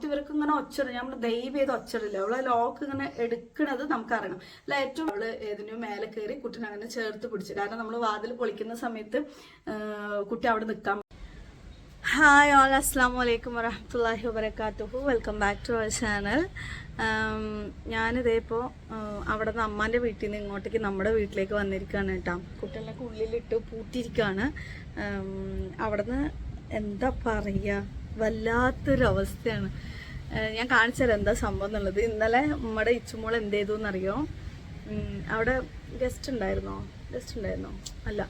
പുറത്ത് ഇവർക്ക് ഇങ്ങനെ ഒച്ചറി നമ്മൾ ദൈവം ചെയ്ത് ഒച്ചറില്ല അവളെ ലോക്ക് ഇങ്ങനെ എടുക്കണത് നമുക്കറിയണം. അല്ല ഏറ്റവും അവൾ ഏതിനും മേലെ കയറി കുട്ടിനെ അങ്ങനെ ചേർത്ത് പിടിച്ചു. കാരണം നമ്മൾ വാതിൽ പൊളിക്കുന്ന സമയത്ത് കുട്ടി അവിടെ നിൽക്കാൻ ഹായ് ഓൾ അസ്സാം വലൈക്കും വറഹമുല്ലാഹി വബർക്കാത്തുഹു welcome back to our channel ഞാനിതേ ഇപ്പോൾ അവിടെ നിന്ന് അമ്മാന്റെ വീട്ടിൽ നിന്ന് ഇങ്ങോട്ടേക്ക് നമ്മുടെ വീട്ടിലേക്ക് വന്നിരിക്കുകയാണ് കേട്ടോ. കുട്ടികളൊക്കെ ഉള്ളിലിട്ട് പൂട്ടിയിരിക്കുകയാണ്. അവിടെ നിന്ന് എന്താ പറയുക വല്ലാത്തൊരവസ്ഥയാണ്. ഞാൻ കാണിച്ചുതരാം എന്താ സംഭവം എന്നുള്ളത്. ഇന്നലെ നമ്മുടെ ഇച്ചുമോൾ എന്ത് ചെയ്തു എന്നറിയോ? അവിടെ ഗസ്റ്റ് ഉണ്ടായിരുന്നോ? ഗസ്റ്റ് ഉണ്ടായിരുന്നോ? അല്ല.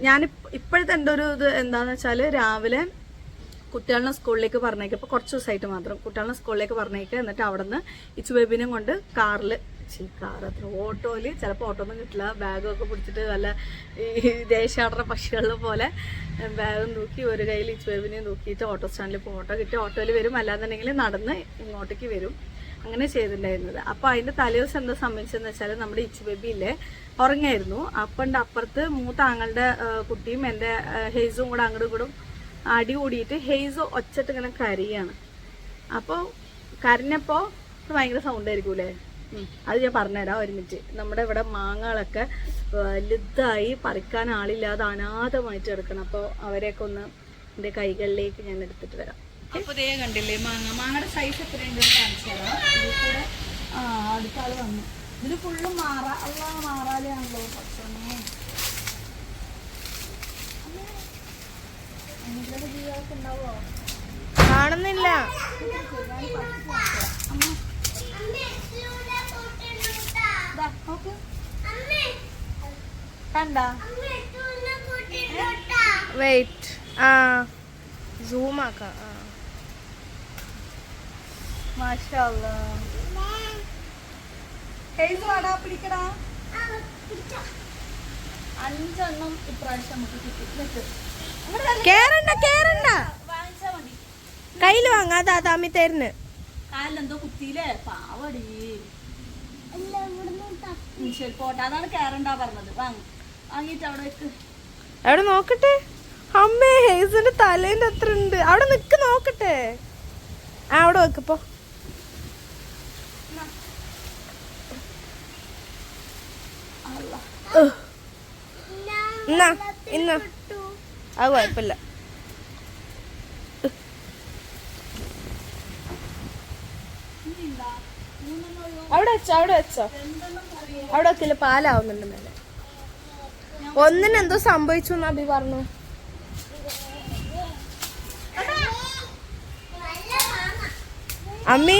ഞാൻ ഇപ്പോഴത്തെ എന്റെ ഒരു ഇത് എന്താണെന്ന് വെച്ചാൽ രാവിലെ കുട്ടികളെ സ്കൂളിലേക്ക് പറഞ്ഞേക്കുക ഇപ്പോൾ കുറച്ച് ദിവസമായിട്ട് മാത്രം കുട്ടികളെ സ്കൂളിലേക്ക് പറഞ്ഞേക്കുക എന്നിട്ട് അവിടെ നിന്ന് ഇച്ചു ബേബിനെയും കൊണ്ട് കാറിൽ കാർ അത്ര ഓട്ടോയിൽ ചിലപ്പോൾ ഓട്ടോ ഒന്നും കിട്ടില്ല. ബാഗൊക്കെ പിടിച്ചിട്ട് നല്ല ഈ ദേശാടന പക്ഷികളിലെ പോലെ ബാഗും നോക്കി ഒരു കയ്യിൽ ഇച്ചു നോക്കിയിട്ട് ഓട്ടോ സ്റ്റാൻഡിൽ പോകും ഓട്ടോ കിട്ടി ഓട്ടോയിൽ വരും. അല്ലാന്നുണ്ടെങ്കിൽ നടന്ന് ഇങ്ങോട്ടേക്ക് വരും. അങ്ങനെ ചെയ്തിട്ടുണ്ടായിരുന്നത്. അപ്പോൾ അതിന്റെ തലേദിവസം എന്താ സംഭവിച്ചതെന്ന് വെച്ചാൽ നമ്മുടെ ഇച്ചു ബേബിയില്ലേ ഉറങ്ങായിരുന്നു അപ്പണ്ട് അപ്പുറത്ത് മൂത്ത ആങ്ങളുടെ കുട്ടിയും എന്റെ ഹെയ്സും കൂടെ അങ്ങോട്ടും ഇങ്ങോട്ടും അടി കൂടിയിട്ട് ഹെയ്സ് ഒച്ചിട്ട് ഇങ്ങനെ കരയാണ്. അപ്പോൾ കരഞ്ഞപ്പോൾ ഭയങ്കര സൗണ്ട് ആയിരിക്കൂലേ. അത് ഞാൻ പറഞ്ഞുതരാം ഒരുമിച്ച്. നമ്മുടെ ഇവിടെ മാങ്ങകളൊക്കെ വലുതായി പറിക്കാൻ ആളില്ലാതെ അനാഥമായിട്ട് എടുക്കണം അപ്പോൾ അവരെയൊക്കെ ഒന്ന് എന്റെ കൈകളിലേക്ക് ഞാൻ എടുത്തിട്ട് വരാം. അപ്പോൾ ഇതേ കണ്ടില്ലേ മാങ്ങ? മാങ്ങയുടെ സൈസ് എത്രയുണ്ടെന്ന് കാണിച്ചു തരാം. ഇതിൽ കൂടെ ആ അടുത്ത ആൾ വന്നു. ഇതിൽ ഫുള്ള് മാറ അല്ല മാറാലെയാണല്ലോ പക്ഷേ കാണുന്നില്ല. കണ്ടാ? വെയിറ്റ് ആ. സൂം ആക്കാം. ആ. മാഷാല്ലാ. ഹെയ്സ് വാടാ പിടിക്കടാ. അഞ്ചെണ്ണം ഇപ്രാവശ്യം നമുക്ക് കിട്ടി? കേറണ്ട കേറണ്ട. വാങ്ങിച്ചാ മതി. കയ്യിൽ വാങ്ങാതാ താമി തരുന്ന്. കാലിലെന്തോ കുത്തിയില്ലേ? പാവടി. ഉം, ശരി പോട്ടെ അതാണ് കേറണ്ടാ പറഞ്ഞത്. വാങ്ങി. വാങ്ങിയിട്ട് അവിടെ വെക്ക്. അവിടെ നോക്കട്ടെ? അമ്മേ ഹേസിന്റെ തലേന്റെ അത്ര ഉണ്ട്. അവിടെ നിക്ക് നോക്കട്ടെ. ആ അവിടെ വെക്കപ്പോ എന്നാ. ഇന്ന അത് കുഴപ്പമില്ല. അവിടെ വെച്ചോ അവിടെ വെച്ചോ. അവിടെ വെക്കില്ല പാലാവുന്നുണ്ട് മേലെ? ഒന്നിന് എന്തോ സംഭവിച്ചു എന്ന് അഭി പറഞ്ഞു. അമ്മി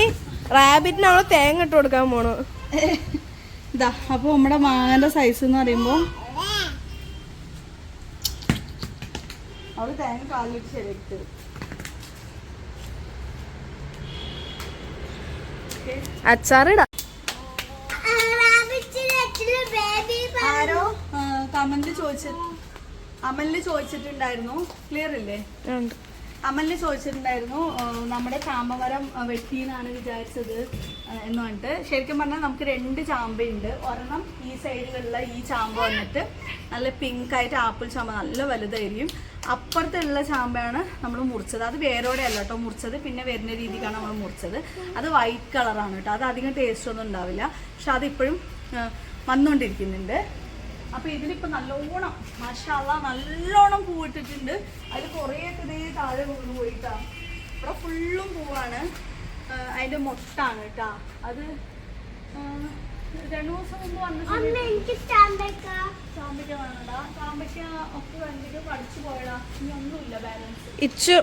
റാബിറ്റിന് അവൾ തേങ്ങ ഇട്ട് കൊടുക്കാൻ പോണു. ഇതാ അപ്പൊ നമ്മുടെ മാങ്ങന്റെ സൈസ് എന്ന് പറയുമ്പോ അവൾ തേങ്ങ കാലിട്ട് ശരിയാക്കി അച്ചാറിടാ. ചോദിച്ച അമലിന് ചോദിച്ചിട്ടുണ്ടായിരുന്നു. ക്ലിയർ ഇല്ലേ. അമലിന് ചോദിച്ചിട്ടുണ്ടായിരുന്നു നമ്മുടെ ചാമ്പമരം ആ, വെട്ടീന്നാണ് വിചാരിച്ചത് എന്ന് പറഞ്ഞിട്ട്. ശരിക്കും പറഞ്ഞാൽ നമുക്ക് രണ്ട് ചാമ്പയുണ്ട് ഒരെണ്ണം ഈ സൈഡിലുള്ള ഈ ചാമ്പ വന്നിട്ട് നല്ല പിങ്ക് ആയിട്ട് ആപ്പിൾ ചാമ്പ നല്ല വലുതായിരിക്കും. അപ്പുറത്തുള്ള ചാമ്പയാണ് നമ്മൾ മുറിച്ചത്. അത് വേരോടെ അല്ല കേട്ടോ മുറിച്ചത്. പിന്നെ വരുന്ന രീതിക്കാണ് നമ്മൾ മുറിച്ചത്. അത് വൈറ്റ് കളറാണ് കേട്ടോ. അത് അധികം ടേസ്റ്റ് ഒന്നും ഉണ്ടാവില്ല. പക്ഷെ അതിപ്പോഴും വന്നുകൊണ്ടിരിക്കുന്നുണ്ട്. അപ്പൊ ഇതിലിപ്പോ നല്ലോണം മഷാല നല്ലോണം പൂവിട്ടിട്ടുണ്ട്. അതിൽ കുറേയൊക്കെ ഇതേ താഴെ വീണ് പോയിട്ടാ. ഇവിടെ ഫുള്ളും പൂവാണ്. ആ, അതിന്റെ മൊട്ടാണ് കേട്ടാ. അത് രണ്ടു ദിവസം മുമ്പ് വന്ന സമയത്ത് ചാമ്പയ്ക്ക വേണടാ. ചാമ്പയ്ക്ക ഒക്കെ വേണ്ടിട്ട് പഠിച്ചു പോയടാ. ഇനി ഒന്നുമില്ല ബാലൻസ്. ഇച്ചു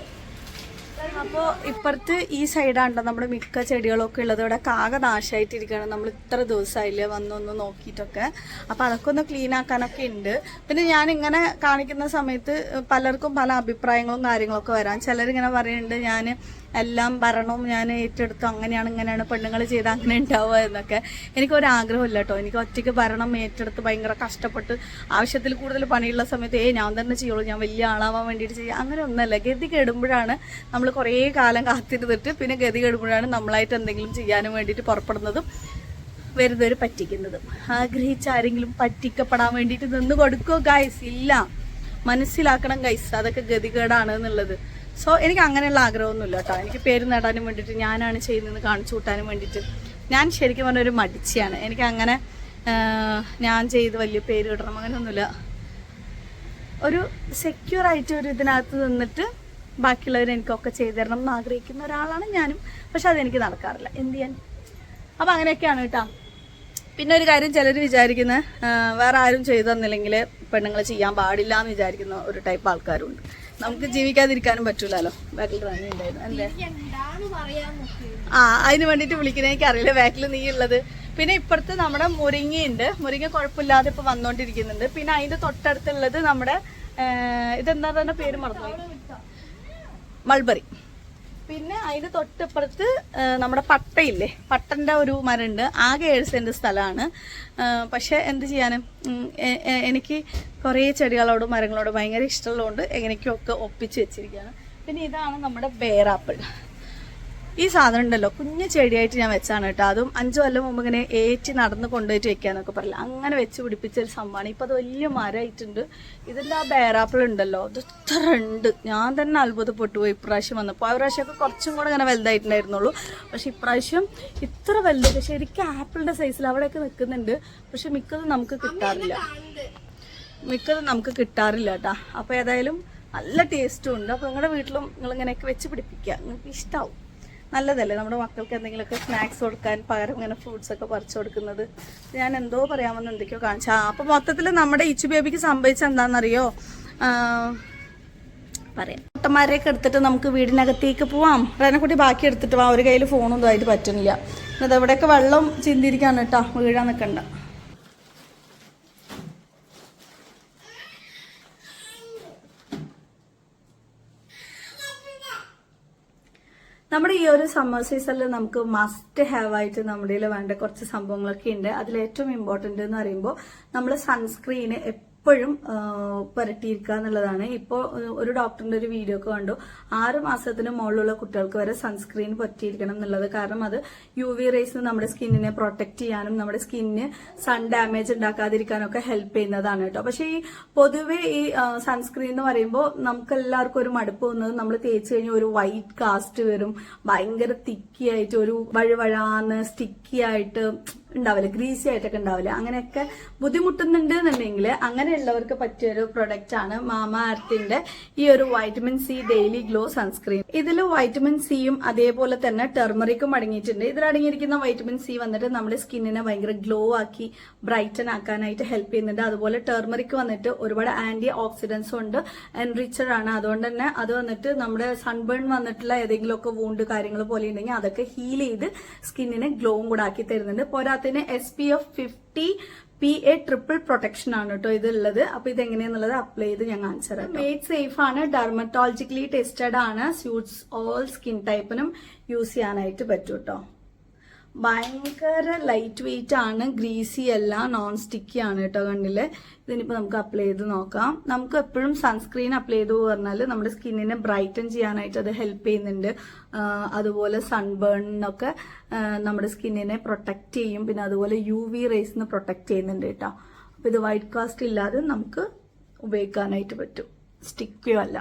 അപ്പോൾ ഇപ്പുറത്ത് ഈ സൈഡാണ് നമ്മുടെ മിക്ക ചെടികളൊക്കെ ഉള്ളത്? ഇവിടെ കാക നാശമായിട്ടിരിക്കുകയാണ് നമ്മൾ ഇത്ര ദിവസമായില്ലേ വന്നൊന്ന് നോക്കിയിട്ടൊക്കെ. അപ്പോൾ അതൊക്കെ ഒന്ന് ക്ലീൻ ആക്കാനൊക്കെ ഉണ്ട്. പിന്നെ ഞാൻ ഇങ്ങനെ കാണിക്കുന്ന സമയത്ത് പലർക്കും പല അഭിപ്രായങ്ങളും കാര്യങ്ങളൊക്കെ വരാം. ചിലരിങ്ങനെ പറയുന്നുണ്ട് ഞാൻ എല്ലാം ഭരണവും ഞാൻ ഏറ്റെടുത്തു. അങ്ങനെയാണ് ഇങ്ങനെയാണ് പെണ്ണുങ്ങൾ ചെയ്ത് അങ്ങനെ ഉണ്ടാവുക എന്നൊക്കെ. എനിക്കൊരാഗ്രഹമില്ല കേട്ടോ. എനിക്ക് ഒറ്റയ്ക്ക് ഭരണം ഏറ്റെടുത്ത് ഭയങ്കര കഷ്ടപ്പെട്ട് ആവശ്യത്തിൽ കൂടുതൽ പണിയുള്ള സമയത്ത് ഏ ഞാൻ തന്നെ ചെയ്യുള്ളൂ. ഞാൻ വലിയ ആളാവാൻ വേണ്ടിയിട്ട് ചെയ്യുക അങ്ങനെ ഒന്നല്ല. ഗതി കെടുമ്പോഴാണ് നമ്മൾ കുറേ കാലം കാത്തിരുന്നിട്ട് പിന്നെ ഗതി കെടുമ്പോഴാണ് നമ്മളായിട്ട് എന്തെങ്കിലും ചെയ്യാനും വേണ്ടിയിട്ട് പുറപ്പെടുന്നതും വരുന്നവർ പറ്റിക്കുന്നതും. ആഗ്രഹിച്ച ആരെങ്കിലും പറ്റിക്കപ്പെടാൻ വേണ്ടിയിട്ട് നിന്ന് കൊടുക്കോ ഗൈസ് ഇല്ല. മനസ്സിലാക്കണം ഗൈസ് അതൊക്കെ ഗതികേടാണ് എന്നുള്ളത്. സോ എനിക്ക് അങ്ങനെയുള്ള ആഗ്രഹമൊന്നുമില്ല കേട്ടോ എനിക്ക് പേര് നേടാനും വേണ്ടിയിട്ട് ഞാനാണ് ചെയ്യുന്നതെന്ന് കാണിച്ചു കൂട്ടാനും വേണ്ടിയിട്ട് ഞാൻ ശരിക്കും പറഞ്ഞ ഒരു മടിച്ചിയാണ്. എനിക്ക് അങ്ങനെ ഞാൻ ചെയ്ത് വലിയ പേര് കിട്ടണം അങ്ങനെയൊന്നുമില്ല. ഒരു സെക്യൂർ ആയിട്ട് ഒരു ഇതിനകത്ത് നിന്നിട്ട് ബാക്കിയുള്ളവർ എനിക്കൊക്കെ ചെയ്തു തരണം എന്ന് ആഗ്രഹിക്കുന്ന ഒരാളാണ് ഞാനും. പക്ഷെ അതെനിക്ക് നടക്കാറില്ല. എന്ത് ചെയ്യാൻ? അപ്പം അങ്ങനെയൊക്കെയാണ് കേട്ടോ. പിന്നെ ഒരു കാര്യം ചിലർ വിചാരിക്കുന്നത് വേറെ ആരും ചെയ്തു തന്നില്ലെങ്കിൽ പെണ്ണുങ്ങൾ ചെയ്യാൻ പാടില്ല എന്ന് വിചാരിക്കുന്ന ഒരു ടൈപ്പ് ആൾക്കാരുണ്ട്. നമുക്ക് ജീവിക്കാതിരിക്കാനും പറ്റൂലല്ലോ. ബാക്കിൽ റാണി ഉണ്ടായിരുന്നു അല്ലേ? ആ അതിന് വേണ്ടിയിട്ട് വിളിക്കണേ എനിക്ക് അറിയില്ല ബാക്കിൽ നീ ഉള്ളത് പിന്നെ ഇപ്പുറത്ത് നമ്മുടെ മുരിങ്ങയുണ്ട്. മുരിങ്ങ കുഴപ്പമില്ലാതെ ഇപ്പൊ വന്നോണ്ടിരിക്കുന്നുണ്ട്. പിന്നെ അതിന്റെ തൊട്ടടുത്തുള്ളത് നമ്മുടെ ഇതെന്താ തന്നെ പേര് മറന്നു മൾബറി പിന്നെ അതിന്റെ തൊട്ടിപ്പുറത്ത് നമ്മുടെ പട്ടയില്ലേ? പട്ടന്റെ ഒരു മരമുണ്ട്. ആകെ ഏഴ് സ്ഥലമാണ്. പക്ഷേ എന്ത് ചെയ്യാനും? എനിക്ക് കുറേ ചെടികളോടും മരങ്ങളോടും ഭയങ്കര ഇഷ്ടമുള്ളതുകൊണ്ട് എങ്ങനെയൊക്കെ ഒപ്പിച്ച് വെച്ചിരിക്കുകയാണ്. പിന്നെ ഇതാണ് നമ്മുടെ ബേറാപ്പിൾ ഈ സാധനം ഉണ്ടല്ലോ കുഞ്ഞു ചെടിയായിട്ട് ഞാൻ വെച്ചാണ് കേട്ടോ. അതും അഞ്ചു കൊല്ലം മുമ്പ് ഇങ്ങനെ ഏറ്റി നടന്ന് കൊണ്ടുപോയിട്ട് വെക്കാന്നൊക്കെ പറയില്ല അങ്ങനെ വെച്ച് പിടിപ്പിച്ച ഒരു സംഭവമാണ്. ഇപ്പൊ അത് വലിയ മരമായിട്ടുണ്ട്. ഇതിന്റെ ആ ബേറാപ്പിൾ ഉണ്ടല്ലോ അത് ഇത്ര ഉണ്ട്. ഞാൻ തന്നെ അത്ഭുതപ്പെട്ടു പോയി ഇപ്രാവശ്യം വന്നപ്പോൾ. ആ പ്രാവശ്യമൊക്കെ കുറച്ചും കൂടെ ഇങ്ങനെ വലുതായിട്ടുണ്ടായിരുന്നുള്ളൂ. പക്ഷെ ഇപ്രാവശ്യം ഇത്ര വലുത് ശരിക്കും ആപ്പിളിന്റെ സൈസിൽ അവിടെയൊക്കെ നിൽക്കുന്നുണ്ട്. പക്ഷെ മിക്കതും നമുക്ക് കിട്ടാറില്ല. മിക്കതും നമുക്ക് കിട്ടാറില്ല കേട്ടാ. അപ്പോൾ ഏതായാലും നല്ല ടേസ്റ്റും ഉണ്ട്. അപ്പോൾ നിങ്ങളുടെ വീട്ടിലും നിങ്ങൾ ഇങ്ങനെയൊക്കെ വെച്ച് പിടിപ്പിക്കുക. നിങ്ങൾക്ക് ഇഷ്ടാവും. നല്ലതല്ലേ? നമ്മുടെ മക്കൾക്ക് എന്തെങ്കിലുമൊക്കെ സ്നാക്സ് കൊടുക്കാൻ പകരം ഇങ്ങനെ ഫ്രൂട്ട്സ് ഒക്കെ പറിച്ചു കൊടുക്കുന്നത്. ഞാൻ എന്തോ പറയാമെന്ന് എന്തൊക്കെയോ കാണിച്ചാ. അപ്പോൾ മൊത്തത്തിൽ നമ്മുടെ ഇച്ചു ബേബിക്ക് സംഭവിച്ച എന്താണെന്നറിയോ? പറയാം. കുട്ടന്മാരെയൊക്കെ എടുത്തിട്ട് നമുക്ക് വീടിനകത്തേക്ക് പോവാം. റേനക്കുട്ടി ബാക്കി എടുത്തിട്ട് പോവാം ഒരു കയ്യിൽ ഫോണൊന്നും ഇതായിട്ട് പറ്റുന്നില്ല. എന്നിട്ട് എവിടെയൊക്കെ വെള്ളം ചിന്തിരിക്കാണ് കേട്ടോ. വീഴാൻ നിൽക്കണ്ട നമ്മുടെ ഈ ഒരു സമ്മർ സീസണിൽ നമുക്ക് മസ്റ്റ് ഹാവ് ആയിട്ട് നമ്മുടെ വേണ്ട കുറച്ച് സംഭവങ്ങളൊക്കെ ഉണ്ട്. അതിൽ ഏറ്റവും ഇമ്പോർട്ടന്റ് എന്ന് പറയുമ്പോൾ നമ്മൾ സൺസ്ക്രീന് എപ്പോഴും പുരട്ടിയിരിക്കുക എന്നുള്ളതാണ്. ഇപ്പോൾ ഒരു ഡോക്ടറിന്റെ ഒരു വീഡിയോ ഒക്കെ കണ്ടു. ആറ് മാസത്തിന് മുകളിലുള്ള കുട്ടികൾക്ക് വരെ സൺസ്ക്രീൻ പറ്റിയിരിക്കണം എന്നുള്ളത്. കാരണം അത് യു വി റേസ് നമ്മുടെ സ്കിന്നിനെ പ്രൊട്ടക്ട് ചെയ്യാനും നമ്മുടെ സ്കിന്നിന് സൺ ഡാമേജ് ഉണ്ടാക്കാതിരിക്കാനൊക്കെ ഹെൽപ്പ് ചെയ്യുന്നതാണ് കേട്ടോ. പക്ഷെ ഈ പൊതുവെ ഈ സൺസ്ക്രീൻ എന്ന് പറയുമ്പോൾ നമുക്ക് എല്ലാവർക്കും ഒരു മടുപ്പ് വന്നത് നമ്മൾ തേച്ച് കഴിഞ്ഞാൽ ഒരു വൈറ്റ് കാസ്റ്റ് വരും. ഭയങ്കര തിക്കി ആയിട്ട് ഒരു വഴുവഴാന്ന് സ്റ്റിക്കി ആയിട്ട് ഉണ്ടാവില്ല. ഗ്രീസി ആയിട്ടൊക്കെ ഉണ്ടാവില്ല. അങ്ങനെയൊക്കെ ബുദ്ധിമുട്ടുന്നുണ്ട് എന്നുണ്ടെങ്കിൽ അങ്ങനെയുള്ളവർക്ക് പറ്റിയൊരു പ്രൊഡക്റ്റ് ആണ് മാമ അർത്തിന്റെ ഈ ഒരു vitamin C daily glow sunscreen ഇതിൽ വൈറ്റമിൻ സിയും അതേപോലെ തന്നെ ടെർമറിക്കും അടങ്ങിയിട്ടുണ്ട്. ഇതിൽ അടങ്ങിയിരിക്കുന്ന വൈറ്റമിൻ സി വന്നിട്ട് നമ്മുടെ സ്കിന്നിനെ ഭയങ്കര ഗ്ലോ ആക്കി ബ്രൈറ്റൻ ആക്കാനായിട്ട് ഹെൽപ്പ് ചെയ്യുന്നുണ്ട്. അതുപോലെ ടെർമറിക്ക് വന്നിട്ട് ഒരുപാട് ആന്റി ഓക്സിഡൻസും ഉണ്ട് എൻറിച്ചഡ് ആണ്. അതുകൊണ്ട് തന്നെ അത് വന്നിട്ട് നമ്മുടെ സൺബേൺ വന്നിട്ടുള്ള ഏതെങ്കിലുമൊക്കെ വൂണ്ട് കാര്യങ്ങൾ പോലെ ഉണ്ടെങ്കിൽ അതൊക്കെ ഹീൽ ചെയ്ത് സ്കിന്നിനെ ഗ്ലോവും കൂടെ ആക്കി തരുന്നുണ്ട്. പോരാത്തിന് S P F fifty P A triple protection ആണ് കേട്ടോ ഇതുള്ളത്. അപ്പൊ ഇത് എങ്ങനെയാന്നുള്ളത് അപ്ലൈ ചെയ്ത് ഞാൻ ആൻസർ തരാം. മെയ്ഡ് സേഫ് ആണ്. ഡെർമറ്റോളജിക്കലി ടെസ്റ്റഡ് ആണ്. സ്യൂട്ട്സ് ഓൾ സ്കിൻ ടൈപ്പിനും യൂസ് ചെയ്യാനായിട്ട് പറ്റും കേട്ടോ ഭയങ്കര ലൈറ്റ് വെയിറ്റ് ആണ് ഗ്രീസി അല്ല നോൺ സ്റ്റിക്കി ആണ് കേട്ടോ കണ്ടില്ലേ ഇതിനിപ്പോൾ നമുക്ക് അപ്ലൈ ചെയ്ത് നോക്കാം. നമുക്ക് എപ്പോഴും സൺസ്ക്രീൻ അപ്ലൈ ചെയ്തു പറഞ്ഞാൽ നമ്മുടെ സ്കിന്നിനെ ബ്രൈറ്റൻ ചെയ്യാനായിട്ട് അത് ഹെൽപ്പ് ചെയ്യുന്നുണ്ട്. അതുപോലെ സൺബേണിനൊക്കെ നമ്മുടെ സ്കിന്നിനെ പ്രൊട്ടക്റ്റ് ചെയ്യും. പിന്നെ അതുപോലെ യു വി റേസിന് പ്രൊട്ടക്റ്റ് ചെയ്യുന്നുണ്ട് കേട്ടോ. അപ്പോൾ ഇത് വൈറ്റ് കാസ്റ്റ് ഇല്ലാതെ നമുക്ക് ഉപയോഗിക്കാനായിട്ട് പറ്റും. സ്റ്റിക്കോ അല്ല.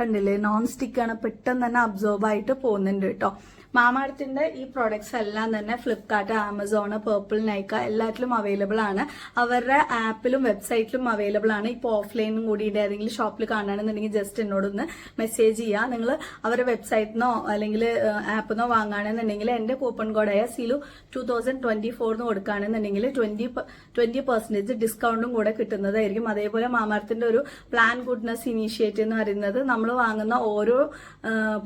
കണ്ടില്ലേ? നോൺ സ്റ്റിക്ക് ആണ് പെട്ടെന്ന് തന്നെ അബ്സോർബ് ആയിട്ട് പോകുന്നുണ്ട് കേട്ടോ. മാമാർത്തിന്റെ ഈ പ്രോഡക്ട്സ് എല്ലാം തന്നെ ഫ്ലിപ്കാർട്ട് ആമസോൺ പേർപ്പിൾ നൈക്ക എല്ലാറ്റിലും അവൈലബിൾ ആണ്. അവരുടെ ആപ്പിലും വെബ്സൈറ്റിലും അവൈലബിൾ ആണ്. ഇപ്പോൾ ഓഫ്ലൈനും കൂടി ഏതെങ്കിലും ഷോപ്പിൽ കാണുകയാണെന്നുണ്ടെങ്കിൽ ജസ്റ്റ് എന്നോടൊന്ന് മെസ്സേജ് ചെയ്യുക നിങ്ങൾ അവരുടെ വെബ്സൈറ്റിൽ നിന്നോ അല്ലെങ്കിൽ ആപ്പിൽ നിന്നോ വാങ്ങുകയാണെന്നുണ്ടെങ്കിൽ എന്റെ കൂപ്പൺ കോഡായ സിലു ടു തൗസൻഡ് ട്വന്റി ഫോറിന് കൊടുക്കുകയാണെന്നുണ്ടെങ്കിൽ ട്വന്റി ട്വന്റി പെർസെന്റേജ് ഡിസ്കൗണ്ടും കൂടെ കിട്ടുന്നതായിരിക്കും. അതേപോലെ മാമാർത്തിന്റെ ഒരു പ്ലാൻ ഗുഡ്നസ് ഇനീഷ്യേറ്റീവ് എന്ന് പറയുന്നത് നമ്മൾ വാങ്ങുന്ന ഓരോ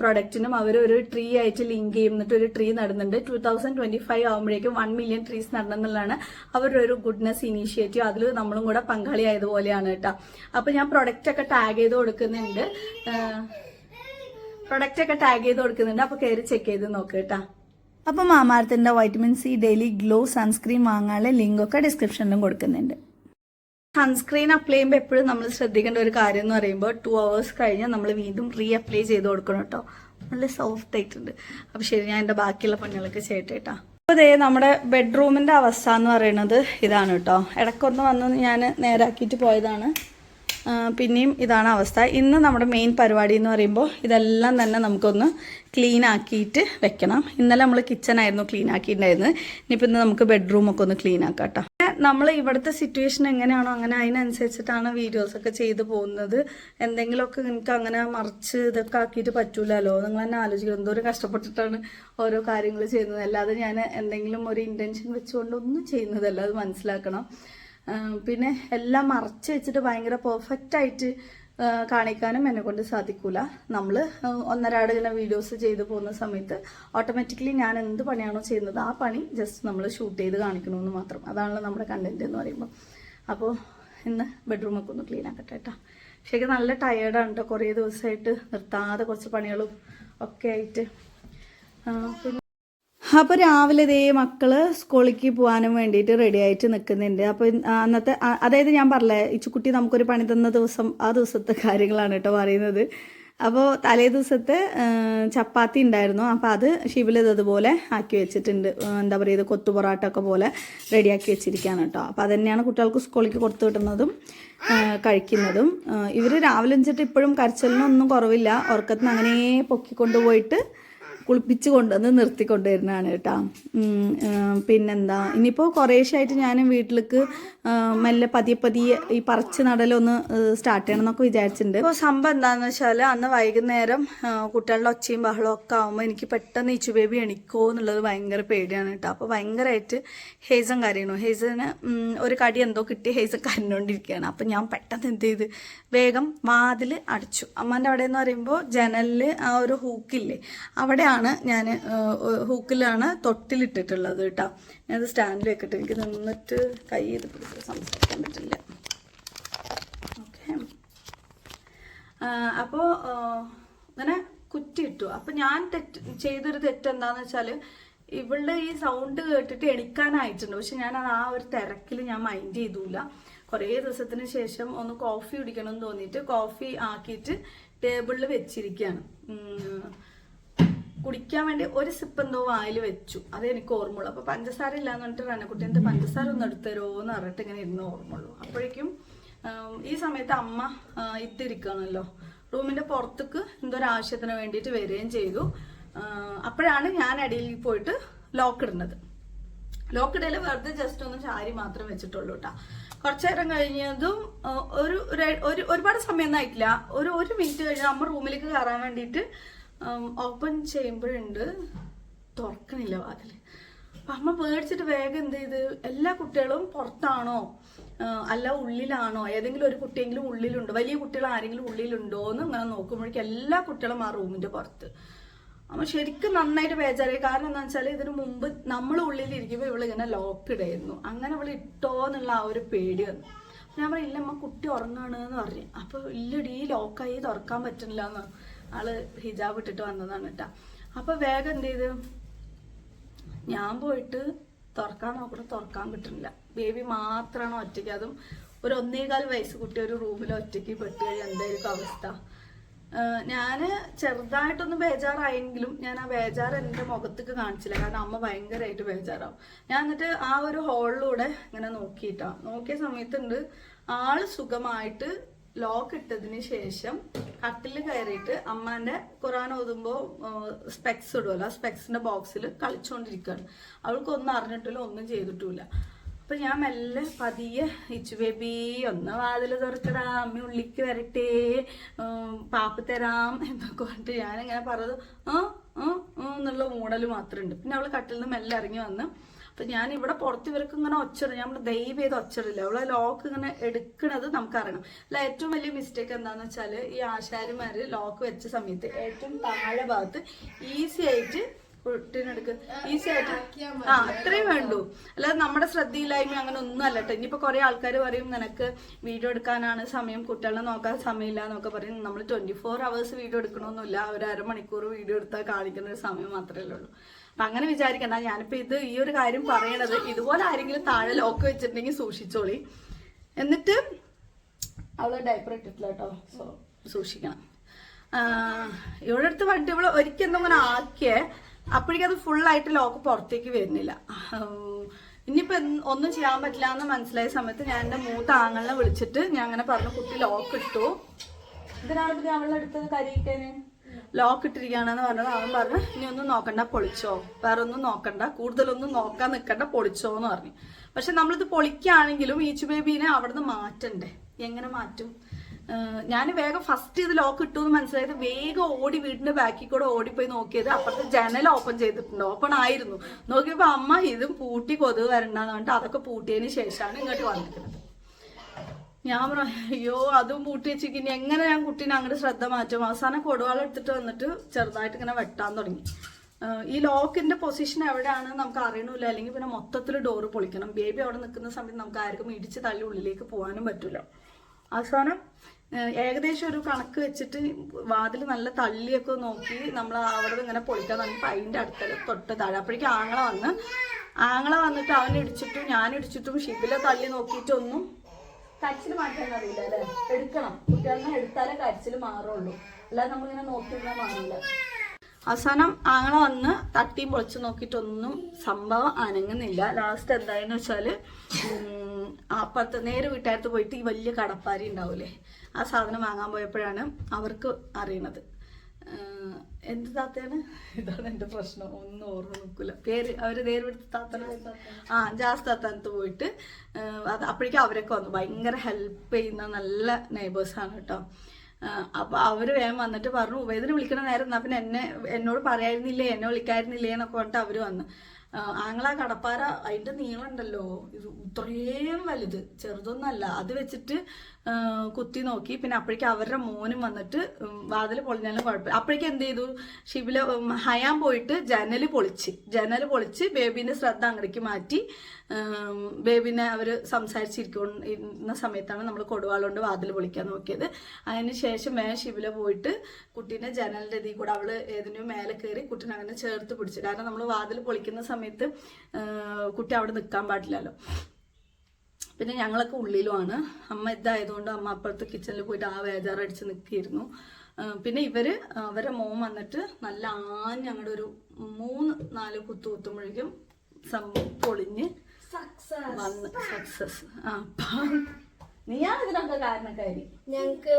പ്രൊഡക്റ്റിനും അവർ ഒരു ട്രീ ആയിട്ട് ലിങ്ക് ചെയ്യും എന്നിട്ട് ഒരു ട്രീ നടുന്നുണ്ട്. ടൂ തൗസൻഡ് ട്വന്റി ഫൈവ് ആകുമ്പോഴേക്കും വൺ മില്യൺ ട്രീസ് നടണം എന്നുള്ളതാണ് അവരുടെ ഒരു ഗുഡ്നെസ് ഇനീഷ്യേറ്റീവ് അതിൽ നമ്മളും കൂടെ പങ്കാളിയായതുപോലെയാണ് കേട്ടോ. അപ്പൊ ഞാൻ പ്രൊഡക്റ്റ് ഒക്കെ ടാഗ് ചെയ്ത് കൊടുക്കുന്നുണ്ട്. പ്രൊഡക്റ്റ് ഒക്കെ ടാഗ് ചെയ്ത് കൊടുക്കുന്നുണ്ട്. അപ്പൊ കയറി ചെക്ക് ചെയ്ത് നോക്ക് കേട്ടോ. അപ്പൊ മാമാരത്തിന്റെ vitamin C daily glow sunscreen വാങ്ങാനുള്ള ലിങ്ക് ഒക്കെ ഡിസ്ക്രിപ്ഷനിലും കൊടുക്കുന്നുണ്ട്. സൺസ്ക്രീൻ അപ്ലൈ ചെയ്യുമ്പോൾ എപ്പോഴും നമ്മൾ ശ്രദ്ധിക്കേണ്ട ഒരു കാര്യം എന്ന് പറയുമ്പോൾ ടു അവേഴ്സ് കഴിഞ്ഞാൽ നമ്മൾ വീണ്ടും റീ അപ്ലൈ ചെയ്ത് കൊടുക്കണം കേട്ടോ. നല്ല സോഫ്റ്റ് ആയിട്ടുണ്ട്. അപ്പൊ ശരി ഞാൻ എന്റെ ബാക്കിയുള്ള പണികളൊക്കെ ചെയ്യട്ടെ അപ്പോൾ ദേ നമ്മുടെ ബെഡ്റൂമിന്റെ അവസ്ഥ എന്ന് പറയുന്നത് ഇതാണ് കേട്ടോ ഇടക്കൊന്ന് വന്ന് ഞാൻ നേരാക്കിയിട്ട് പോയതാണ്. പിന്നെയും ഇതാണ് അവസ്ഥ. ഇന്ന് നമ്മുടെ മെയിൻ പരിപാടി എന്ന് പറയുമ്പോൾ ഇതെല്ലാം തന്നെ നമുക്കൊന്ന് ക്ലീൻ ആക്കിയിട്ട് വെക്കണം. ഇന്നലെ നമ്മൾ കിച്ചൺ ആയിരുന്നു ക്ലീൻ ആക്കിയിട്ടുണ്ടായിരുന്നത്. ഇനിയിപ്പോൾ ഇന്ന് നമുക്ക് ബെഡ്റൂമൊക്കെ ഒന്ന് ക്ലീൻ ആക്കാം കേട്ടോ നമ്മൾ ഇവിടുത്തെ സിറ്റുവേഷൻ എങ്ങനെയാണോ അങ്ങനെ അതിനനുസരിച്ചിട്ടാണ് വീഡിയോസ് ഒക്കെ ചെയ്തു പോകുന്നത്. എന്തെങ്കിലുമൊക്കെ നിങ്ങൾക്ക് അങ്ങനെ മറിച്ച് ഇതൊക്കെ ആക്കിയിട്ട് പറ്റൂലല്ലോ. നിങ്ങൾ തന്നെ ആലോചിക്കണം. എന്തോരം കഷ്ടപ്പെട്ടിട്ടാണ് ഓരോ കാര്യങ്ങൾ ചെയ്യുന്നത്. അല്ലാതെ ഞാൻ എന്തെങ്കിലും ഒരു ഇന്റൻഷൻ വെച്ചുകൊണ്ടൊന്നും ചെയ്യുന്നതല്ല. അത് മനസ്സിലാക്കണം. പിന്നെ എല്ലാം മറച്ച് വെച്ചിട്ട് ഭയങ്കര പെർഫെക്റ്റ് ആയിട്ട് കാണിക്കാനും എന്നെ കൊണ്ട് സാധിക്കൂല. നമ്മൾ ഒന്നരാട് ഇങ്ങനെ വീഡിയോസ് ചെയ്തു പോകുന്ന സമയത്ത് ഓട്ടോമാറ്റിക്കലി ഞാൻ എന്ത് പണിയാണോ ചെയ്യുന്നത് ആ പണി ജസ്റ്റ് നമ്മൾ ഷൂട്ട് ചെയ്ത് കാണിക്കണമെന്ന് മാത്രം. അതാണല്ലോ നമ്മുടെ കണ്ടന്റ് എന്ന് പറയുമ്പോൾ അപ്പോൾ ഇന്ന് ബെഡ്റൂമൊക്കെ ഒന്ന് ക്ലീൻ ആക്കട്ടെ കേട്ടോ ശരിക്കും നല്ല ടയേർഡാണ് കേട്ടോ കുറേ ദിവസമായിട്ട് നിർത്താതെ കുറച്ച് പണികളും ഒക്കെ ആയിട്ട്. പിന്നെ അപ്പോൾ രാവിലെ ഇതേ മക്കൾ സ്കൂളിലേക്ക് പോകാനും വേണ്ടിയിട്ട് റെഡി ആയിട്ട് നിൽക്കുന്നുണ്ട് അപ്പോൾ അന്നത്തെ അതായത് ഞാൻ പറഞ്ഞേ ഇച്ചുക്കുട്ടി നമുക്കൊരു പണി തന്ന ദിവസം ആ ദിവസത്തെ കാര്യങ്ങളാണ് കേട്ടോ പറയുന്നത്. അപ്പോൾ തലേ ദിവസത്തെ ചപ്പാത്തി ഉണ്ടായിരുന്നു. അപ്പോൾ അത് ഷിബിലത് അതുപോലെ ആക്കി വെച്ചിട്ടുണ്ട്. എന്താ പറയുക ഇത് കൊത്തു പൊറാട്ട ഒക്കെ പോലെ റെഡിയാക്കി വെച്ചിരിക്കുകയാണ് കേട്ടോ. അപ്പോൾ അത് തന്നെയാണ് കുട്ടികൾക്ക് സ്കൂളിലേക്ക് കൊടുത്തു വിട്ടുന്നതും കഴിക്കുന്നതും. ഇവർ രാവിലെ വെച്ചിട്ട് ഇപ്പോഴും കരച്ചിലിനൊന്നും കുറവില്ല. ഉറക്കത്തിന് അങ്ങനെ പൊക്കിക്കൊണ്ടുപോയിട്ട് കുളിപ്പിച്ച് കൊണ്ടുവന്ന് നിർത്തിക്കൊണ്ടുവരുന്നതാണ് കേട്ടോ. പിന്നെന്താ? ഇനിയിപ്പോൾ കുറേശ്ശായിട്ട് ഞാനും വീട്ടിലേക്ക് മെല്ലെ പതിയെ പതിയെ ഈ പറിച്ച് നടലൊന്ന് സ്റ്റാർട്ട് ചെയ്യണം എന്നൊക്കെ വിചാരിച്ചിട്ടുണ്ട്. ഇപ്പോൾ സംഭവം എന്താണെന്ന് വെച്ചാൽ അന്ന് വൈകുന്നേരം കുട്ടികളുടെ ഒച്ചയും ബഹളവും ഒക്കെ ആകുമ്പോൾ എനിക്ക് പെട്ടെന്ന് ഈച്ചു ബേബി എണിക്കോ എന്നുള്ളത് ഭയങ്കര പേടിയാണ് കേട്ടോ. അപ്പോൾ ഭയങ്കരമായിട്ട് ഹേസൻ കരയണു ഹേസന് ഒരു കടി എന്തോ കിട്ടി ഹേസൻ കരഞ്ഞുകൊണ്ടിരിക്കുകയാണ് അപ്പം ഞാൻ പെട്ടെന്ന് എന്ത് ചെയ്ത് വേഗം വാതിൽ അടച്ചു. അമ്മാന്റെ അവിടെ എന്ന് പറയുമ്പോൾ ജനലിൽ ആ ഒരു ഹൂക്കില്ലേ അവിടെയാണ് ഞാൻ ഹൂക്കിലാണ് തൊട്ടിലിട്ടിട്ടുള്ളത് കേട്ടോ. ഞാനത് സ്റ്റാൻഡിൽ വെക്കട്ടെ. എനിക്ക് നിന്നിട്ട് കൈ ചെയ്ത് പിടിച്ച് സംസാരിക്കാൻ പറ്റില്ല. ഓക്കെ അപ്പോൾ ഇങ്ങനെ കുറ്റിയിട്ടു. അപ്പം ഞാൻ തെറ്റ് ചെയ്തൊരു തെറ്റ് വെച്ചാൽ ഇവളുടെ ഈ സൗണ്ട് കേട്ടിട്ട് എണിക്കാനായിട്ടുണ്ട്. പക്ഷെ ഞാൻ ആ ഒരു തിരക്കിൽ ഞാൻ മൈൻഡ് ചെയ്തൂല. കുറേ ദിവസത്തിന് ശേഷം ഒന്ന് കോഫി കുടിക്കണം എന്ന് തോന്നിയിട്ട് കോഫി ആക്കിയിട്ട് ടേബിളിൽ വെച്ചിരിക്കുകയാണ്. കുടിക്കാൻ വേണ്ടി ഒരു സിപ്പ് എന്തോ വായിൽ വെച്ചു. അത് എനിക്ക് ഓർമ്മയുള്ളൂ. അപ്പൊ പഞ്ചസാര ഇല്ലാന്ന് പറഞ്ഞിട്ട് റനക്കുട്ടി എന്താ പഞ്ചസാര ഒന്ന് എടുത്തരോ എന്ന് പറഞ്ഞിട്ട് ഇങ്ങനെ ഇരുന്ന് ഓർമ്മയുള്ളൂ. അപ്പോഴേക്കും ഈ സമയത്ത് അമ്മ ഇട്ടിരിക്കണല്ലോ റൂമിന്റെ പുറത്തേക്ക് എന്തോ ആവശ്യത്തിന് വേണ്ടിയിട്ട് വരികയും ചെയ്തു. അപ്പോഴാണ് ഞാൻ അടിയിൽ പോയിട്ട് ലോക്ക് ഇടുന്നത്. ലോക്ക് ഇടയിൽ വെറുതെ ജസ്റ്റ് ഒന്ന് ചാരി മാത്രം വെച്ചിട്ടുള്ളൂ കേട്ടോ കുറച്ചു നേരം കഴിഞ്ഞതും ഒരു ഒരുപാട് സമയമൊന്നും ആയിട്ടില്ല. ഒരു ഒരു മിനിറ്റ് കഴിഞ്ഞാൽ അമ്മ റൂമിലേക്ക് കയറാൻ വേണ്ടിയിട്ട് ഓപ്പൺ ചെയ്യുമ്പോഴുണ്ട് തുറക്കണില്ല വാതിൽ അപ്പം അമ്മ പേടിച്ചിട്ട് വേഗം എന്ത് ചെയ്ത് എല്ലാ കുട്ടികളും പുറത്താണോ? അല്ല ഉള്ളിലാണോ? ഏതെങ്കിലും ഒരു കുട്ടിയെങ്കിലും ഉള്ളിലുണ്ടോ? വലിയ കുട്ടികൾ ആരെങ്കിലും ഉള്ളിലുണ്ടോ എന്ന് ഇങ്ങനെ നോക്കുമ്പോഴേക്കും എല്ലാ കുട്ടികളും ആ റൂമിന്റെ പുറത്ത്. അമ്മ ശരിക്കും നന്നായിട്ട് ബേജാറായി. കാരണം എന്താ വെച്ചാൽ ഇതിനു മുമ്പ് നമ്മൾ ഉള്ളിലിരിക്കുമ്പോൾ ഇവൾ ഇങ്ങനെ ലോക്ക് ഇടയായിരുന്നു അങ്ങനെ അവൾ ഇട്ടോ എന്നുള്ള ആ ഒരു പേടി വന്നു. ഞാൻ പറയില്ല അമ്മ കുട്ടി ഉറങ്ങാണ് എന്ന് പറഞ്ഞു. അപ്പോൾ ഇല്ലടി ലോക്കായി തുറക്കാൻ പറ്റുന്നില്ല എന്ന് ആൾ ഹിജാബ് ഇട്ടിട്ട് വന്നതാണ് കേട്ടാ. അപ്പൊ വേഗം എന്ത് ചെയ്ത്? ഞാൻ പോയിട്ട് തുറക്കാൻ നോക്കണം തുറക്കാൻ കിട്ടുന്നില്ല ബേബി മാത്രമാണ് ഒറ്റയ്ക്ക്. അതും ഒരു ഒന്നേകാൽ വയസ്സ് കുട്ടി ഒരു റൂമിൽ ഒറ്റയ്ക്ക് പെട്ട് കഴിഞ്ഞാൽ എന്തായിരിക്കും അവസ്ഥ? ഞാൻ ചെറുതായിട്ടൊന്ന് ബേജാറായെങ്കിലും ഞാൻ ആ ബേജാർ എന്റെ മുഖത്തേക്ക് കാണിച്ചില്ല. കാരണം അമ്മ ഭയങ്കരമായിട്ട് ബേജാറാവും. ഞാൻ എന്നിട്ട് ആ ഒരു ഹോളിലൂടെ ഇങ്ങനെ നോക്കിയിട്ടാ. നോക്കിയ സമയത്തുണ്ട് ആൾ സുഖമായിട്ട് ലോക്ക് ഇട്ടതിന് ശേഷം കട്ടിൽ കയറിയിട്ട് അമ്മാന്റെ ഖുറാൻ ഓതുമ്പോ സ്പെക്സ് ഇടുമല്ലോ ആ സ്പെക്സിന്റെ ബോക്സിൽ കളിച്ചുകൊണ്ടിരിക്കുകയാണ് അവൾക്കൊന്നും അറിഞ്ഞിട്ടില്ല ഒന്നും ചെയ്തിട്ടില്ല അപ്പൊ ഞാൻ മെല്ലെ പതിയെ ഇച്ചു ബേബി ഒന്ന് വാതിൽ തുറക്കടാ അമ്മ ഉള്ളിക്ക് വരട്ടെ പാപ്പ് തരാം എന്നൊക്കെ പറഞ്ഞിട്ട് ഞാൻ ഇങ്ങനെ പറഞ്ഞത് ആ ആ എന്നുള്ള മൂടൽ മാത്രമുണ്ട് പിന്നെ അവൾ കട്ടിൽ നിന്ന് മെല്ലെ ഇറങ്ങി വന്ന് അപ്പൊ ഞാൻ ഇവിടെ പുറത്ത് ഇവർക്ക് ഇങ്ങനെ ഒച്ചറി നമ്മൾ ദൈവം ചെയ്ത് ഒച്ചറില്ല. അവളെ ലോക്ക് ഇങ്ങനെ എടുക്കണത് നമുക്കറിയണം. അല്ല ഏറ്റവും വലിയ മിസ്റ്റേക്ക് എന്താന്ന് വെച്ചാൽ ഈ ആശാരിമാര് ലോക്ക് വെച്ച സമയത്ത് ഏറ്റവും താഴെ ഭാഗത്ത് ഈസി ആയിട്ട് കുട്ടീനെടുക്ക് ഈസി ആയിട്ട് ആ അത്രയും വേണ്ടു. അല്ലാതെ നമ്മുടെ ശ്രദ്ധയില്ലായ്മ അങ്ങനെ ഒന്നും അല്ല കേട്ടോ ഇനിയിപ്പോ കുറെ ആൾക്കാർ പറയും നിനക്ക് വീഡിയോ എടുക്കാനാണ് സമയം കുട്ടികളെ നോക്കാൻ സമയമില്ല എന്നൊക്കെ പറയും. നമ്മൾ ട്വന്റി ഫോർ അവേഴ്സ് വീഡിയോ എടുക്കണമെന്നില്ല ഒരു അരമണിക്കൂർ വീഡിയോ എടുത്താൽ കാണിക്കുന്ന ഒരു സമയം മാത്രമേ ഉള്ളൂ. അങ്ങനെ വിചാരിക്കണ്ട. ഞാനിപ്പോ ഇത് ഈ ഒരു കാര്യം പറയണത് ഇതുപോലെ ആരെങ്കിലും താഴെ ലോക്ക് വെച്ചിട്ടുണ്ടെങ്കിൽ സൂക്ഷിച്ചോളി. എന്നിട്ട് അവൾ ഡയപ്പർ ഇട്ടിട്ടില്ല കേട്ടോ സോ സൂക്ഷിക്കണം. ഇവിടെ അടുത്ത് വണ്ടി ഇവൾ ഒരിക്കലും അങ്ങനെ ആക്കിയേ. അപ്പോഴേക്കും അത് ഫുള്ളായിട്ട് ലോക്ക് പുറത്തേക്ക് വരുന്നില്ല. ഇനിയിപ്പോ ഒന്നും ചെയ്യാൻ പറ്റില്ല എന്ന് മനസ്സിലായ സമയത്ത് ഞാൻ എന്റെ മൂത്ത ആങ്ങളിനെ വിളിച്ചിട്ട് ഞാൻ അങ്ങനെ പറഞ്ഞു കുട്ടി ലോക്ക് ഇട്ടു. ഇതിനാണ് അവളുടെ അടുത്ത് കരിയിട്ടേന്? ലോക്ക് ഇട്ടിരിക്കുകയാണെന്ന് പറഞ്ഞത് അവൻ പറഞ്ഞു ഇനി ഒന്നും നോക്കണ്ട പൊളിച്ചോ. വേറെ ഒന്നും നോക്കണ്ട കൂടുതലൊന്നും നോക്കാൻ നിൽക്കണ്ട പൊളിച്ചോ എന്ന് പറഞ്ഞു. പക്ഷെ നമ്മളിത് പൊളിക്കുകയാണെങ്കിലും ഈച്ചു ബേബീനെ അവിടുന്ന് മാറ്റണ്ടേ? എങ്ങനെ മാറ്റും? ഞാൻ വേഗം ഫസ്റ്റ് ഇത് ലോക്ക് ഇട്ടു എന്ന് മനസ്സിലായത് വേഗം ഓടി വീടിന്റെ ബാക്കിൽ കൂടെ ഓടിപ്പോയി നോക്കിയത് അപ്പുറത്തെ ജനൽ ഓപ്പൺ ചെയ്തിട്ടുണ്ട്. ഓപ്പൺ ആയിരുന്നു. നോക്കിയപ്പോ അമ്മ ഇതും പൂട്ടി കൊതുക് വരണ്ടെന്ന് പറഞ്ഞിട്ട് അതൊക്കെ പൂട്ടിയതിന് ശേഷമാണ് ഇങ്ങോട്ട് വന്നിരിക്കുന്നത്. ഞാൻ അയ്യോ അതും പൂട്ടി വെച്ച് ഇനി എങ്ങനെ ഞാൻ കുട്ടീനെ അങ്ങോട്ട് ശ്രദ്ധ മാറ്റും? അവസാനം കൊടുവാളം എടുത്തിട്ട് വന്നിട്ട് ചെറുതായിട്ട് ഇങ്ങനെ വെട്ടാൻ തുടങ്ങി. ഈ ലോക്കിന്റെ പൊസിഷൻ എവിടെയാണ് നമുക്ക് അറിയണമില്ല അല്ലെങ്കിൽ പിന്നെ മൊത്തത്തിൽ ഡോറ് പൊളിക്കണം. ബേബി അവിടെ നിൽക്കുന്ന സമയത്ത് നമുക്ക് ആർക്കും ഇടിച്ച് തള്ളി ഉള്ളിലേക്ക് പോകാനും പറ്റില്ല അവസാനം ഏകദേശം ഒരു കണക്ക് വെച്ചിട്ട് വാതിൽ നല്ല തള്ളിയൊക്കെ നോക്കി നമ്മൾ അവിടെ ഇങ്ങനെ പൊളിക്കാൻ തുടങ്ങിയപ്പോൾ അതിന്റെ അടുത്തത് തൊട്ട് താഴെ. അപ്പോഴേക്കും ആങ്ങള വന്ന് ആങ്ങള വന്നിട്ട് അവൻ ഇടിച്ചിട്ടും ഞാൻ ഷിബിലെ തള്ളി നോക്കിയിട്ടൊന്നും കരച്ചിൽ മാറ്റാൻ അറിയില്ല അല്ലേ? എടുക്കണം. കുട്ടികളെ എടുത്താലേ കരച്ചിൽ മാറുള്ളൂ. അല്ലാതെ നമ്മളിങ്ങനെ നോക്കിയിരുന്നാൽ മാറില്ല അവസാനം ആങ്ങളെ വന്ന് തട്ടിയും പൊളിച്ച് നോക്കിയിട്ടൊന്നും സംഭവം അനങ്ങുന്നില്ല. ലാസ്റ്റ് എന്തായെന്ന് ആ അപ്പുറത്ത് നേരെ വീട്ടുകാരത്ത് പോയിട്ട് ഈ വലിയ കടപ്പാരി ഉണ്ടാവൂലേ? ആ സാധനം വാങ്ങാൻ പോയപ്പോഴാണ് അവർക്ക് അറിയണത്. എന്ത് താത്തയാണ്? ഇതാണ് എന്റെ പ്രശ്നം. ഒന്നും ഓർമ്മ നിൽക്കില്ല പേര് അവർ നേരെ എടുത്ത് താത്തന ആ ജാസ് താത്താനത്ത് പോയിട്ട് അത് അപ്പോഴേക്കും അവരൊക്കെ വന്നു. ഭയങ്കര ഹെൽപ്പ് ചെയ്യുന്ന നല്ല നെയ്ബേഴ്സാണ് കേട്ടോ. ആഹ് അപ്പൊ അവർ വേഗം വന്നിട്ട് പറഞ്ഞു ഉബൈദിനെ വിളിക്കണ നേരം എന്നാ പിന്നെ എന്നെ എന്നോട് പറയായിരുന്നില്ലേ? എന്നെ വിളിക്കായിരുന്നില്ലേ? എന്നൊക്കെ പറഞ്ഞിട്ട് അവർ വന്നു. ആങ്ങളാ കടപ്പാര അതിന്റെ നീളം ഉണ്ടല്ലോ ഇത് ഇത്രയും വലുത്. ചെറുതൊന്നല്ല. അത് വെച്ചിട്ട് കുത്തി നോക്കി. പിന്നെ അപ്പോഴേക്കും അവരുടെ മോനും വന്നിട്ട് വാതിൽ പൊളിഞ്ഞാലും കുഴപ്പമില്ല. അപ്പോഴേക്കും എന്ത് ചെയ്തു? ശിവില ഹയാൻ പോയിട്ട് ജനൽ പൊളിച്ച് ജനൽ പൊളിച്ച് ബേബിന്റെ ശ്രദ്ധ അങ്ങടേക്ക് മാറ്റി ബേബിനെ അവർ സംസാരിച്ചിരിക്കുന്ന സമയത്താണ് നമ്മൾ കൊടുവാളുകൊണ്ട് വാതിൽ പൊളിക്കാൻ നോക്കിയത്. അതിന് ശേഷം മേ ശിവില പോയിട്ട് കുട്ടീനെ ജനലിന്റെ ഇതിൽ കൂടെ അവൾ ഏതിനും മേലെ കയറി കുട്ടീനെ അങ്ങനെ ചേർത്ത് പിടിച്ചു. കാരണം നമ്മൾ വാതിൽ പൊളിക്കുന്ന സമയത്ത് കുട്ടി അവിടെ നിൽക്കാൻ പാടില്ലല്ലോ. പിന്നെ ഞങ്ങളൊക്കെ ഉള്ളിലുമാണ്. അമ്മ ഇതായതുകൊണ്ട് അമ്മ അപ്പുറത്ത് കിച്ചണിൽ പോയിട്ട് ആ വേജാറടിച്ച് നിൽക്കിയിരുന്നു പിന്നെ ഇവർ അവരെ മോൻ വന്നിട്ട് നല്ല ആഞ്ഞ് ഞങ്ങളുടെ ഒരു മൂന്ന് നാല് കുത്തു കുത്തുമ്പോഴേക്കും സംഭവം പൊളിഞ്ഞ് വന്ന് സക്സസ് ആ നീയാണ് ഇതിനൊക്കെ കാരണക്കാരി. ഞങ്ങക്ക്.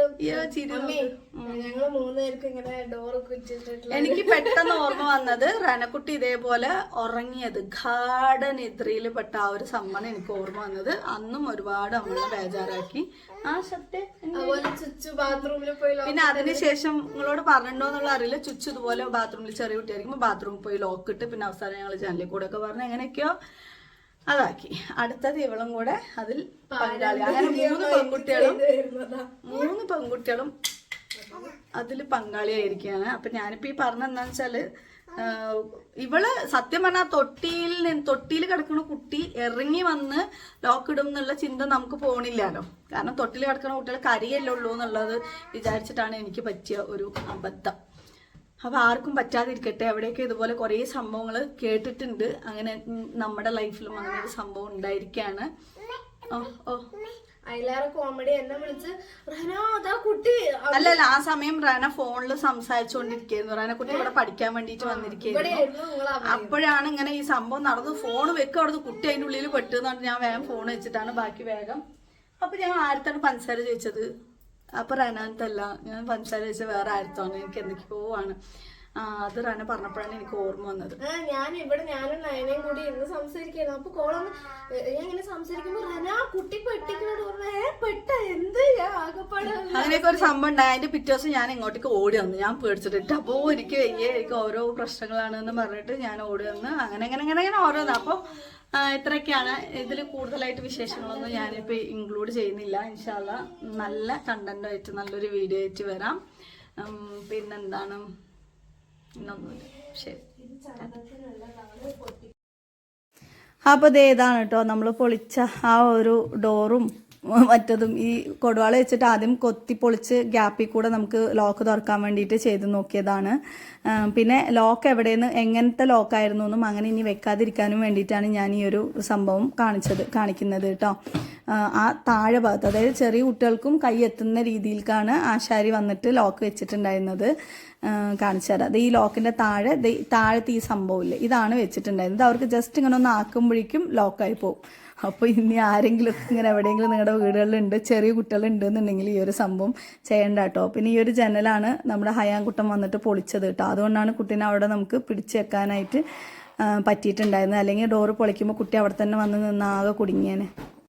ഞങ്ങൾ മൂന്നുപേർക്ക് ഇങ്ങനെ ഡോറ് കുറ്റിട്ടിട്ടുള്ള എനിക്ക് പെട്ടെന്ന് ഓർമ്മ വന്നത് റനക്കുട്ടി ഇതേപോലെ ഉറങ്ങിയത് ഗാഢ നിദ്രയിൽ പെട്ട ആ ഒരു സംഭവം എനിക്ക് ഓർമ്മ വന്നത്. അന്നും ഒരുപാട് അമ്മ ബേജാറാക്കി. ആ സത്യം അതുപോലെ ചുച്ചു ബാത്റൂമിൽ പോയി പിന്നെ അതിനുശേഷം നിങ്ങളോട് പറഞ്ഞിട്ടുണ്ടോ എന്നുള്ള അറിയില്ല. ചുച്ചു ഇതുപോലെ ബാത്റൂമിൽ ചെറിയ കുട്ടിയായിരിക്കുമ്പോൾ ബാത്റൂമിൽ പോയി ലോക്ക് ഇട്ട് പിന്നെ അവസാനം ഞങ്ങൾ ജനലിൽ കൂടെ ഒക്കെ പറഞ്ഞു. എങ്ങനെയൊക്കെയോ അതാക്കി. അടുത്തത് ഇവളും കൂടെ അതിൽ പങ്കാളി. അങ്ങനെ മൂന്ന് പെൺകുട്ടികളും. മൂന്ന് പെൺകുട്ടികളും അതിൽ പങ്കാളിയായിരിക്കുകയാണ്. അപ്പൊ ഞാനിപ്പോ ഈ പറഞ്ഞ എന്താന്ന് വെച്ചാൽ ഇവൾ സത്യം പറഞ്ഞാൽ തൊട്ടിയിൽ നിന്ന് തൊട്ടിയിൽ കിടക്കുന്ന കുട്ടി ഇറങ്ങി വന്ന് ലോക്കിടും എന്നുള്ള ചിന്ത നമുക്ക് പോണില്ലല്ലോ. കാരണം തൊട്ടിൽ കിടക്കുന്ന കുട്ടികൾ കരിയല്ലേ ഉള്ളൂ എന്നുള്ളത് വിചാരിച്ചിട്ടാണ് എനിക്ക് പറ്റിയ ഒരു അബദ്ധം. അപ്പൊ ആർക്കും പറ്റാതിരിക്കട്ടെ? അവിടെയൊക്കെ ഇതുപോലെ കുറേ സംഭവങ്ങൾ കേട്ടിട്ടുണ്ട്. അങ്ങനെ നമ്മുടെ ലൈഫിലും അങ്ങനെ ഒരു സംഭവം ഉണ്ടായിരിക്കാണ്. ഓ ഓ. അതിലേറെ കോമഡി എന്നെ വിളിച്ച് റഹനോ അതാ കുട്ടി. അല്ലല്ല ആ സമയം റാന ഫോണിൽ സംസാരിച്ചുകൊണ്ടിരിക്കുന്നു റാന കുട്ടി ഇവിടെ പഠിക്കാൻ വേണ്ടിയിട്ട് വന്നിരിക്കുന്നു അപ്പോഴാണ് ഇങ്ങനെ ഈ സംഭവം നടന്നു ഫോൺ വെക്കും അവിടുന്ന് കുട്ടി അതിന്റെ ഉള്ളിൽ പെട്ടെന്ന് ഞാൻ വേഗം ഫോൺ വെച്ചിട്ടാണ് ബാക്കി വേഗം. അപ്പൊ ഞാൻ ആരത്താണ് പഞ്ചസാര ചോദിച്ചത്? അപ്പൊ റനാനത്തല്ല ഞാൻ പഞ്ചാര വെച്ച വേറെ ആരത്താണ് എനിക്ക് എന്തൊക്കെയോ ആണ്. അത് റന പറഞ്ഞപ്പോഴാണ് എനിക്ക് ഓർമ്മ വന്നത്. ഞാൻ ഇവിടെ ഞാനും നയനയും കൂടി ഇരുന്ന് സംസാരിക്കായിരുന്നു അപ്പൊ കോളൊന്ന് ഞാൻ ഇങ്ങനെ സംസാരിക്കുമ്പോ റന കുട്ടി പെട്ടിക്കണോട് പറഞ്ഞ പെട്ട എന്ത് ഞാൻ ആകപ്പാടെ? അങ്ങനെയൊക്കെ ഒരു സംഭവം ഉണ്ടായി. അതിന്റെ പിറ്റേ ദിവസം ഞാൻ ഇങ്ങോട്ടേക്ക് ഓടി വന്നു. ഞാൻ പേടിച്ചിട്ട് അപ്പോ എനിക്ക് വയ്യ എനിക്ക് ഓരോ പ്രശ്നങ്ങളാണെന്ന് പറഞ്ഞിട്ട് ഞാൻ ഓടി വന്ന് അങ്ങനെ അങ്ങനെ അങ്ങനെ അങ്ങനെ ഓരോന്ന്. അപ്പോൾ ഇത്രയൊക്കെയാണ്. ഇതിൽ കൂടുതലായിട്ട് വിശേഷങ്ങളൊന്നും ഞാനിപ്പോൾ ഇൻക്ലൂഡ് ചെയ്യുന്നില്ല. ഇൻഷാല്ല നല്ല കണ്ടന്റായിട്ട് നല്ലൊരു വീഡിയോ ആയിട്ട് വരാം. പിന്നെന്താണ്? ഇന്നൊന്നുമില്ല. ശരി. അപ്പോൾ ഇതേതാണ് കേട്ടോ. നമ്മൾ പൊളിച്ച ആ ഒരു ഡോറും മറ്റതും ഈ കൊടുവാള വെച്ചിട്ട് ആദ്യം കൊത്തി പൊളിച്ച് ഗ്യാപ്പിൽ കൂടെ നമുക്ക് ലോക്ക് തുറക്കാൻ വേണ്ടിയിട്ട് ചെയ്ത് നോക്കിയതാണ്. പിന്നെ ലോക്ക് എവിടെയെന്ന് എങ്ങനത്തെ ലോക്കായിരുന്നു എന്നും അങ്ങനെ ഇനി വെക്കാതിരിക്കാനും വേണ്ടിയിട്ടാണ് ഞാൻ ഈ ഒരു സംഭവം കാണിച്ചത് കാണിക്കുന്നത് കേട്ടോ. ആ, താഴെ ഭാഗത്ത് അതായത് ചെറിയ കുട്ടികൾക്കും കൈ എത്തുന്ന രീതിയിലേക്കാണ് ആശാരി വന്നിട്ട് ലോക്ക് വെച്ചിട്ടുണ്ടായിരുന്നത്. കാണിച്ചു തരാം. അത് ഈ ലോക്കിന്റെ താഴെ താഴത്തെ ഈ സംഭവമില്ലേ ഇതാണ് വെച്ചിട്ടുണ്ടായിരുന്നത്. അവർക്ക് ജസ്റ്റ് ഇങ്ങനെ ഒന്ന് ആക്കുമ്പോഴേക്കും ലോക്കായി പോകും അപ്പോൾ ഇനി ആരെങ്കിലും ഇങ്ങനെ എവിടെയെങ്കിലും നിങ്ങളുടെ വീടുകളിലുണ്ട് ചെറിയ കുട്ടികളുണ്ട് എന്നുണ്ടെങ്കിൽ ഈ ഒരു സംഭവം ചെയ്യേണ്ട കേട്ടോ പിന്നെ ഈ ഒരു ജനലാണ് നമ്മുടെ ഹയാൻകുട്ടം വന്നിട്ട് പൊളിച്ചത് കേട്ടോ അതുകൊണ്ടാണ് കുട്ടീനെ അവിടെ നമുക്ക് പിടിച്ചു വെക്കാനായിട്ട് പറ്റിയിട്ടുണ്ടായിരുന്നത്. അല്ലെങ്കിൽ ഡോറ് പൊളിക്കുമ്പോൾ കുട്ടി അവിടെ തന്നെ വന്ന് നിന്ന് ആകെ കുടുങ്ങിയേനെ.